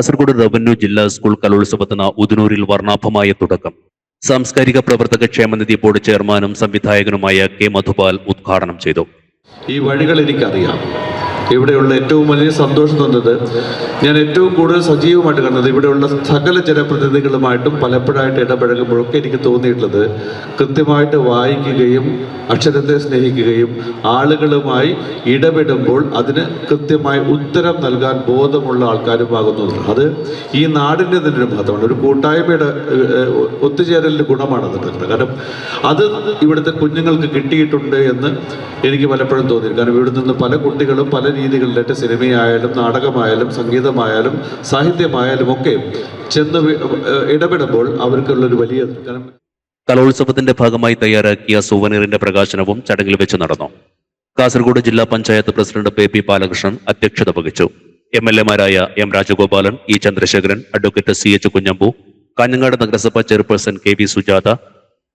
Kasaragod revenue ജില്ലാ school കലോത്സവത്തിന് ഉദനൂരിൽ വർണാഭമായ തുടക്കം. സാംസ്കാരിക പ്രവർത്തക ക്ഷേമനിധി ബോർഡ് ചെയർമാനും സംവിധായകനുമായ കെ മധുപാൽ ഉദ്ഘാടനം ചെയ്തു. ഈ വഴികൾ എനിക്കറിയാം. ഇവിടെയുള്ള ഏറ്റവും വലിയ സന്തോഷം തന്നത് ഞാൻ ഏറ്റവും കൂടുതൽ സജീവമായിട്ട് കണ്ടത് ഇവിടെയുള്ള സകല ജനപ്രതിനിധികളുമായിട്ടും പലപ്പോഴായിട്ട് ഇടപഴകുമ്പോഴൊക്കെ എനിക്ക് തോന്നിയിട്ടുള്ളത് കൃത്യമായിട്ട് വായിക്കുകയും അക്ഷരത്തെ സ്നേഹിക്കുകയും ആളുകളുമായി ഇടപെടുമ്പോൾ അതിന് കൃത്യമായി ഉത്തരം നൽകാൻ ബോധമുള്ള ആൾക്കാരുമാകുന്നു അത് ഈ നാടിന്റെ തന്നെ ഭാഗമാണ് ഒരു കൂട്ടായ്മയുടെ ഒത്തുചേരലിന്റെ ഗുണമാണ് അതൊക്കെ കാരണം അത് ഇവിടുത്തെ കുഞ്ഞുങ്ങൾക്ക് കിട്ടിയിട്ടുണ്ട് എന്ന് എനിക്ക് പലപ്പോഴും തോന്നി കാരണം ഇവിടെ നിന്ന് പല കുട്ടികളും പല രീതികളിലായിട്ട് സിനിമയായാലും നാടകമായാലും സംഗീതമായാലും സാഹിത്യമായാലും ഒക്കെ ചെന്ന് ഇടപെടുമ്പോൾ അവർക്കുള്ളൊരു വലിയ കലോത്സവത്തിന്റെ ഭാഗമായി തയ്യാറാക്കിയ സുവനീറിന്റെ പ്രകാശനവും ചടങ്ങിൽ വെച്ച് നടന്നു. കാസർഗോഡ് ജില്ലാ panchayat president P P Balakrishnan അധ്യക്ഷത വഹിച്ചു. M L എമാരായ M Rajagopalan E Chandrasekharan advocate C H Kunhambu Kanhangad നഗരസഭ chairperson K V Sujatha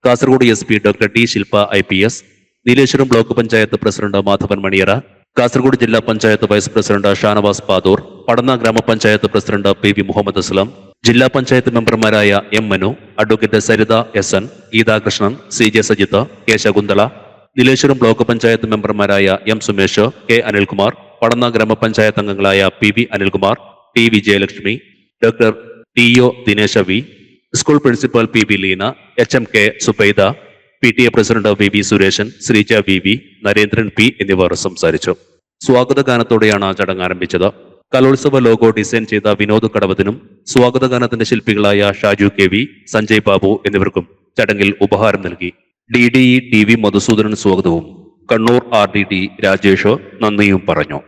Kasaragod S P doctor T Shilpa I P S Nileshwaram block panchayat president Madhavan Maniyara Kasaragod ജില്ലാ panchayat vice president Shanavas Pathur Padanna ഗ്രാമപഞ്ചായത്ത് president P V Muhammad Aslam ജില്ലാ പഞ്ചായത്ത് മെമ്പർമാരായ M Manu advocate Saritha S N Geethakrishnan C J Sajith K Shakunthala Nileshwaram block panchayat മെമ്പർമാരായ M Sumesh K Anilkumar Padanna ഗ്രാമപഞ്ചായത്ത് അംഗങ്ങളായ P V Anilkumar T Jayalakshmi doctor T O Dinesha V school principal P V Leena H M K Zubaida P T A president V V Sureshan Sreeja V V Narendran P എന്നിവർ സംസാരിച്ചു. സ്വാഗത ഗാനത്തോടെയാണ് ചടങ്ങ് ആരംഭിച്ചത്. കലോത്സവ logo design ചെയ്ത വിനോദ് കടവത്തിനും സ്വാഗത ഗാനത്തിന്റെ ശില്പികളായ ഷാജു കെ വി സഞ്ജയ് ബാബു എന്നിവർക്കും ചടങ്ങിൽ ഉപഹാരം നൽകി. D D E T V Madhusoodanan സ്വാഗതവും. കണ്ണൂർ ആർ ഡി ടി രാജേഷോ നന്ദിയും പറഞ്ഞു.